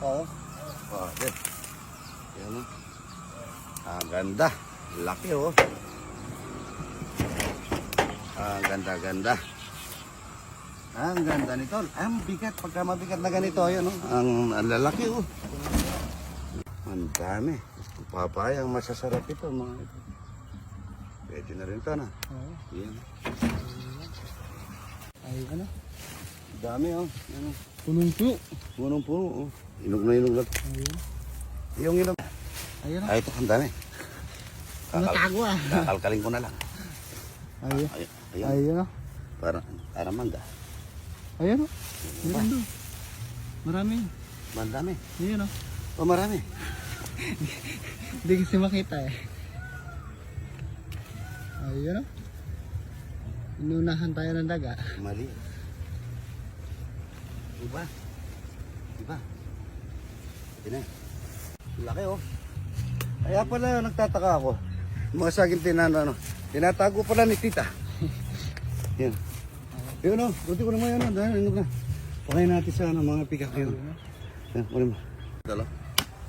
Oo. Oh, yan. Yan oh. Ah, ganda. Laki oh. Ah, ganda, ganda. Ah, ang ganda nito. Ang bigat. Pagka mabigat na ganito, ayan oh. Ang, ang lalaki oh. Ang dami. Papaya, ang masasarap ito mga ito. Pwede na rin ito na. Oo. Yan. Ay, ano? Dami oh. Yan oh. Punong-puno. Punong puno oh. Inog na inog lang. Ayun. Yung inog. Ayun. Ay, ito, ang dami. Natago ah. kakalkalin ko na lang. Ayun. Ay, ayun. Ayun ah. Para, para mangga. Ayun ah. Meron doon. Marami. Mandami. Ayun ah. O marami. Hindi kasi makita eh. Ayun ah. Inunahan tayo ng daga. Mali. Diba? Diba? Ito na. Laki oh. Kaya pala nagtataka ako. Mga saging tinano, ano, tinatago pala ni tita. Yan. Yun oh, buti ko naman yan. oh, Dahil inog na. Pakain natin sa ano, mga pikak yun. Yan, kunin mo. Dalo.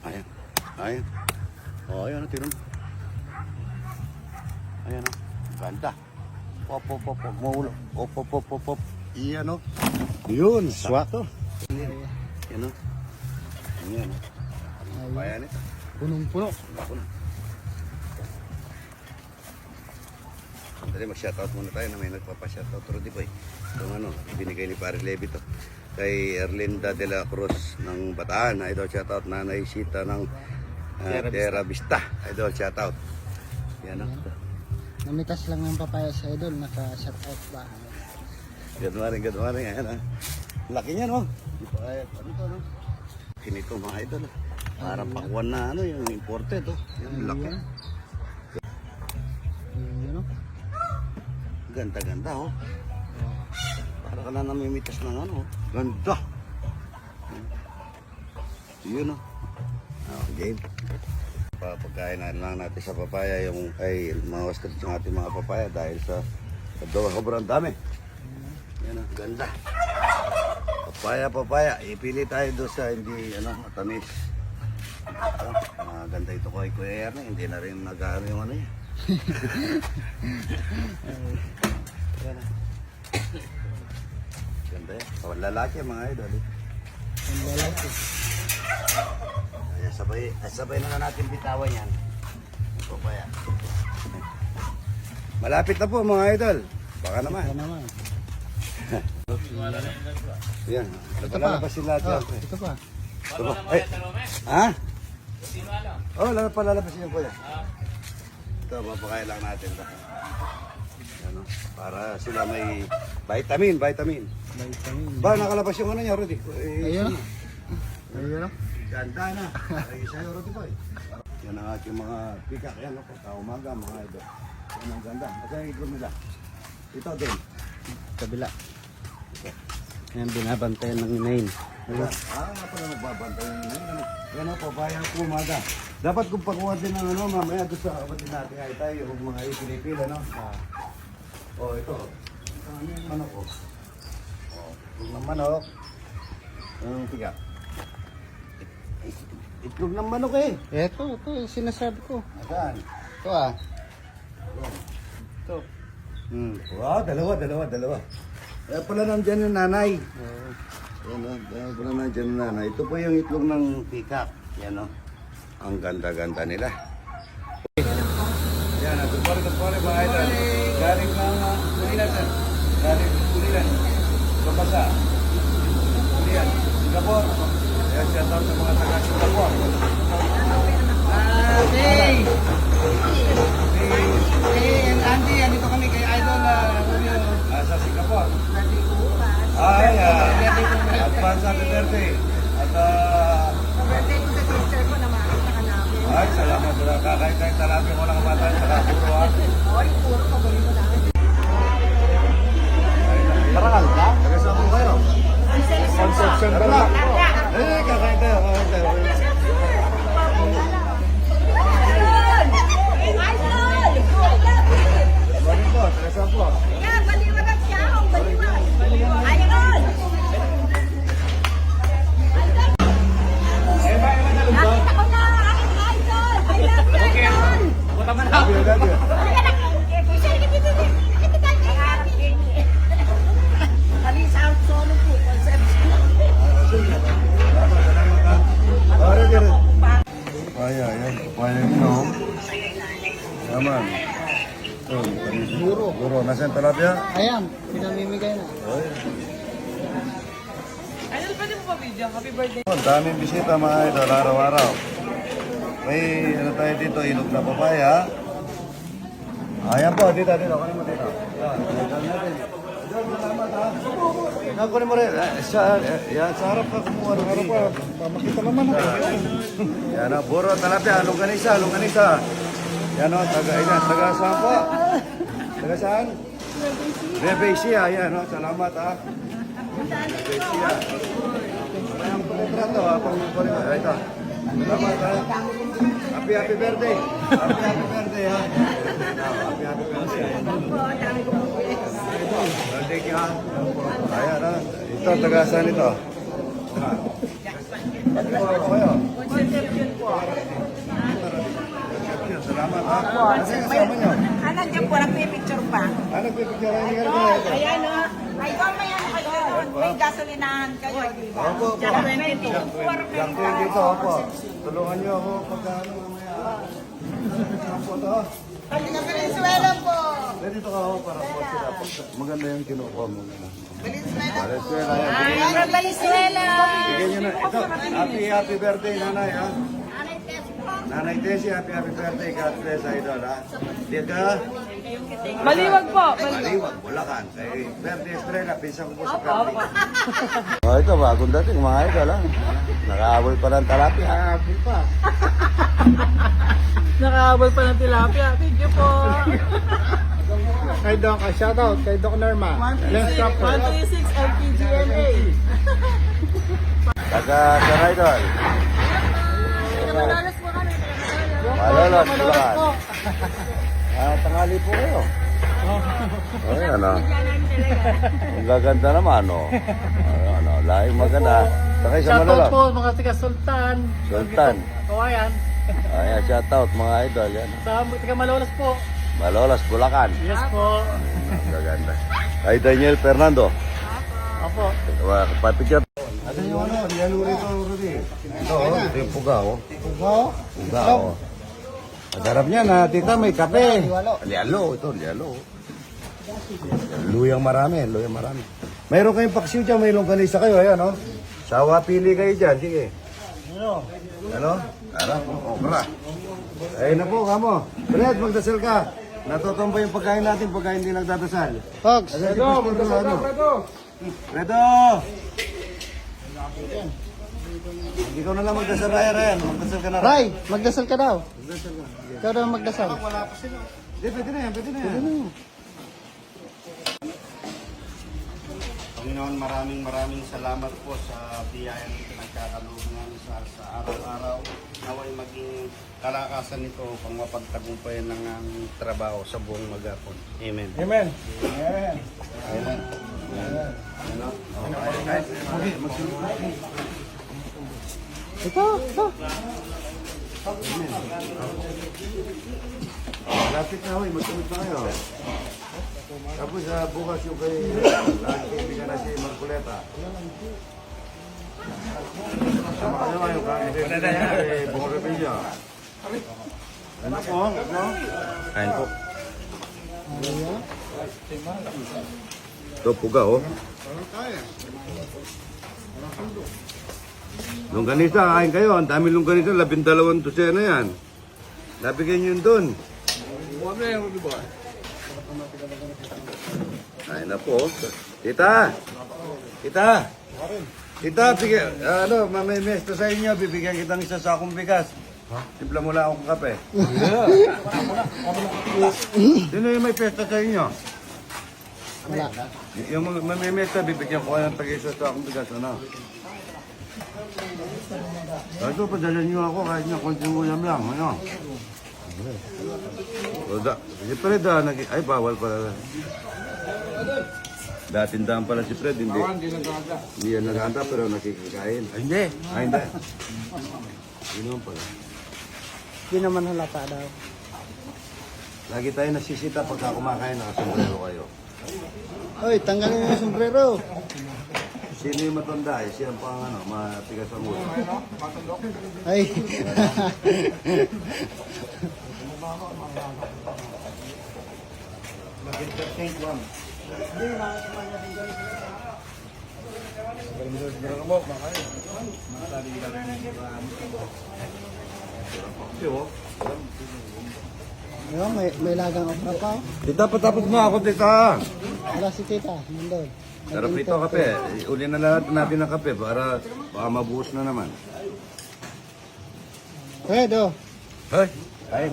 Ayan. Ayan. Oh, ayan, oh, tinan mo. Ayan oh. Ganda. Pop, pop, pop, pop. Maulo. Pop, pop, pop, pop, pop. Iyan oh. Yun, swak to. Yan oh. Yan. Ayun. Bayan ito. Punong-puno. Ako na. Dali, mag-shoutout muna tayo na may nagpapa-shoutout. Rudy Boy. Itong ano, binigay ni Pare Levi to. Kay Erlinda de la Cruz ng Bataan. Idol, shoutout. Nanay Sita ng uh, Terra Vista. Idol, shoutout. Yan o. Namitas lang ng papaya sa idol. Naka-shut out ba? Good morning, good morning. Ayan ah. Laki niya no. Di pa kaya, ano to no? Kinito mga idol. ah. Para pakwan na ano, yung imported to. Yung laki. Ayun ah. Ganda-ganda oh. Para ka na namimitas ng ano. oh. Ganda. Yun oh. Ah, game. Papagkain na lang natin sa papaya yung ay mga waskat yung ating mga papaya dahil sa sobrang dami. Yan oh, ganda. Papaya, papaya. Ipili tayo doon sa hindi ano, matamis. Ah, ah, ganda ito kay Kuya Ernie. Hindi na rin nag-ano yung ano yan. Ganda yan. Oh, lalaki mga idol. eh. Ang lalaki. Kaya sabay, eh, sabay na nga natin bitawan yan. Ito pa yan. Malapit na po mga idol. Baka naman. Ito naman. Yan. Ito pa. Lalabas sila Oh, dyan. ito pa. Ito pa. Ay. Ha? Oh, lalabas pa lalabas yun yan. Ito, papakain lang natin. Ito. Yan, oh. Para sila may vitamin, vitamin. Vitamin. Ba, nakalabas yung ano niya, Rudy. Eh, Ayun. Ayun. Ganda na. Ay, sa'yo, Rudy Boy. Yan ang ating mga pikak. Yan, no? Pagka umaga, mga idol. Yan ang ganda. At ang iglom nila. Ito din. Kabila. Yan, binabantayan ng inayin. Ayan. Ah, nga pala nagbabantay yung yan. Ano? Yan ang pabayang po umaga. Dapat kung pakuha din ng ano, mamaya doon sa kapatid natin ay tayo, yung mga ipinipil, ano? Ah. Oh, ito. Ito ano yung manok, oh. Oh, itlog ng manok. Pikak. It- Itlog ng manok eh. Ito, ito, yung sinasabi ko. Asan? Ito ah. Ito. Hmm. Wow, dalawa, dalawa, dalawa. Kaya pala nandyan yung nanay. Oo. Yan o, kaya pala nandyan yung nanay. Ito po yung itlog ng peacock. Yan o. Ang ganda-ganda nila. Yan, uh, good morning, good morning mga idol. Galing ng Kulilan, sir. Galing ng Kulilan. Kapasa. Kulilan. Singapore. Ayan, shout out sa mga taga Singapore. Ah, hey! Hey, and Andy, andito kami kay Idol uh, Julio. Ah, sa Singapore. Ay, ah, advance happy birthday. At ah, Birthday ko sa sister ko na makita ka namin. ay, salamat sa kakain tayo talapin mo lang bata sa puro ha. Oy, puro paborito namin. Karangal ka? Taga saan po kayo? Conception ba lang? Eh, kakain tayo, kakain tayo. Nasaan talapia? Ayan, pinamimigay na. Idol, pwede mo pa video? Happy birthday. Ang daming bisita mga idol, araw-araw. May ano tayo dito, ilog na papaya. Ayan po, dito, dito. Kunin mo dito. Yan, yan natin. Salamat ha. Yan, kunin mo rin. Eh, Sa, eh, yan, sa harap ka kumuha. Sa harap ka. Makita naman ako. Yan o, puro talapia. Longganisa, longganisa. Yan o, taga, yan, taga saan po? Taga saan? Rebesia, yan o, salamat ha. Rebesia. Ang pagkatrato ha, Ay, ito. Salamat ha. Happy, happy birthday. Happy, happy birthday ha. Happy, happy birthday. Birthday ki ha. Ayan ha. Ito, taga saan ito? Kayo? Ha. Ah, po, nagpipicture pa. Ano ka rin ito. Ayan o. Ay, ikaw may ano kayo doon. May gasolinahan kayo, di ba? Opo, opo. Jack 22. Yang ko dito, opo. Tulungan niyo ako pagkano mamaya. Ang po to. Pati na Venezuela po. Dito ka ako para po sila. Pag- Maganda yung kinukuha mo. Venezuela po. Ay, from Venezuela. Bigyan niyo na. Ito, happy, happy birthday, nanay, ha? Nanay Tessie, happy, happy birthday. God bless, idol, ha? Tiga, Maliwag po. Maliwag, Bulacan. Kay Birthday Estrella, pinsan ko po sa birthday. Oh, ito, bagong dating, mga idol, ha? Nakahabol pa ng talapia. Happy pa. Nakahabol pa ng tilapia. Thank you po. Kay Doc, ah, shoutout kay Doc Norma. Lens Cropper. 136 LPGMA. Taga, sa idol. Malolos Bulacan. Ah, tangali po kayo. Ayan, ano. Ang gaganda naman, oh. Ayan, ano, laing maganda. Sakay sa Shoutout Malolos. po mga taga Sultan. Sultan. Kawayan. Ayan, shoutout mga idol. Yan. Sa taga Malolos po. Malolos, Bulacan. Yes po. Ang gaganda. Kay Daniel Fernando. Opo. Papicture. Ano yung ano? Yan rito, Rudy. Ito, oh. Ito yung puga, oh. Ugo. Puga, oh. Ang sarap niya na, tita, may kape. Lialo, ito, lialo. Luyang marami, luyang marami. Mayroon kayong paksiw dyan, may longganisa kayo, ayan, oh. Sawa, pili kayo dyan, sige. Ano? Ano? Harap, okra. Ayun na po, kamo. Fred, magdasal ka. Natutumba yung pagkain natin pagka hindi nagdadasal. Pogs. Fredo, magdasal ka, Fredo. Fredo! Hindi ko na lang magdasal, Ryan, Ryan. Magdasal ka na. Ray, magdasal ka daw. Magdasal ka. Ikaw daw magdasal. Hindi, pwede na yan, pwede na yan. Panginoon, maraming maraming salamat po sa biyayang pinagkakaloob namin sa, sa araw-araw. Naway maging kalakasan nito pang mapagtagumpayan ng aming trabaho sa buong magapon. Amen. Amen. Okay, magsunod. Ito, ito. Lapit na, hoy. Magsunod na kayo. Tapos ah, bukas yung kay ang kaibigan na si Marcoleta. Sama kayo ngayon kay kay Bong Revilla. Ano po? Ano? Kain po. Ito, puga, oh. Longganisa, kain kayo. Ang dami longganisa, labindalawang dosena yan. Nabigyan nyo yun doon. Ay na po. Tita! Tita! Tita, bigyan, ano, mamimesta sa inyo, bibigyan kitang isa sa akong bigas. Timpla mo lang akong kape. Sino yung may pesta sa inyo? Wala. Yung mamimesta, bibigyan ko kayo ng tag-isa sa akong bigas, ano? Ito, padala niyo ako kahit na konting ulam lang, ano? O da, si Fred ah, nag ay bawal pala. Dating daan pala si Fred, hindi. Hindi yan naganda pero nakikikain. Ay, hindi. Ay, hindi. Yun naman pala. Hindi naman halata daw. Lagi tayo nasisita pagka kumakain, nakasombrero kayo. Hoy, tanggalin mo yung sombrero. Sino yung matanda eh? Siya ang pang ano, matigas ang ulo. Ay. percent lang. Ayun, may, may lagang okra pa. Tita, patapos mo ako, tita. Wala si tita, nandun. Sarap ito kape. Uli na lahat natin ng kape para baka mabuhos na naman. Pwede, Hey! Ay!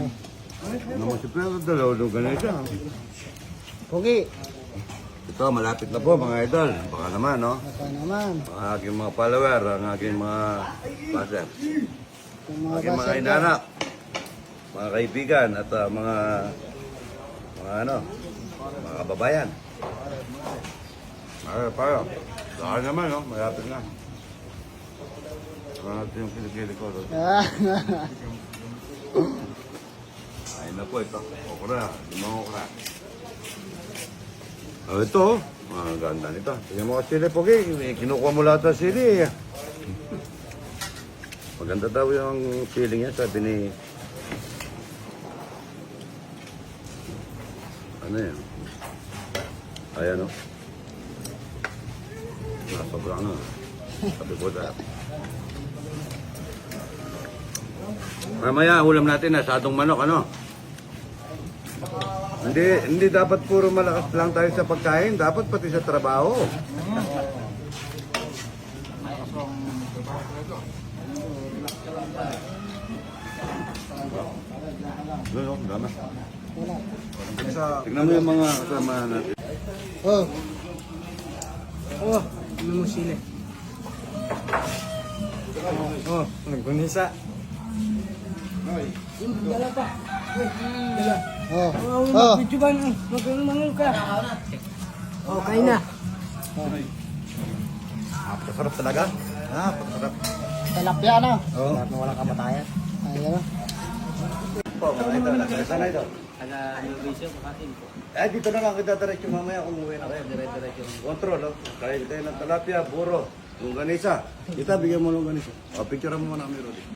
Ano mo si Pedro? Dalaw doon ganito. Pugi. Ito, malapit na po mga idol. Baka naman, no? Baka naman. Ang aking mga follower, ang aking mga passer. Yung mga Aking mga basa inanak, mga kaibigan at ah, mga mga ano, mga kababayan. Ay, payo. Saan naman, no? Malapit na. Saka natin yung kilikili ko. Ah, Ay na po ito. Okra. Limang okra. Oh, ito. Ang ganda nito. Tingnan mo kasi sili, Pogi. Kinukuha mo lahat ng sili. eh. Maganda daw yung sili niya, sabi ni... Ano yan? Ayan, o. Ah, sobrang ano. Sabi ko dahil. Mamaya, ulam natin na sadong manok, ano? Hindi, hindi dapat puro malakas lang tayo sa pagkain, dapat pati sa trabaho. Doon, oh, dama. Tignan mo yung mga kasama natin. oh. Oh, limusine. Oh, naggunisa. Oh. Oh. Video ba nang magmangol ka? Okay na. Ah, pasarap talaga. Ah, pasarap. Talapya na. Oo. Wala kamatayan. Ayan na. Po, mga idol, nasaan na ito? Taga Innovation, kakain po. Ay, dito na lang kita diretso mamaya kung uwi na kayo. Dire-diretso. Control, oh. Kain tayo ng talapia, buro, longganisa. Kita, bigyan mo longganisa. O, picture mo muna kami, Rudy.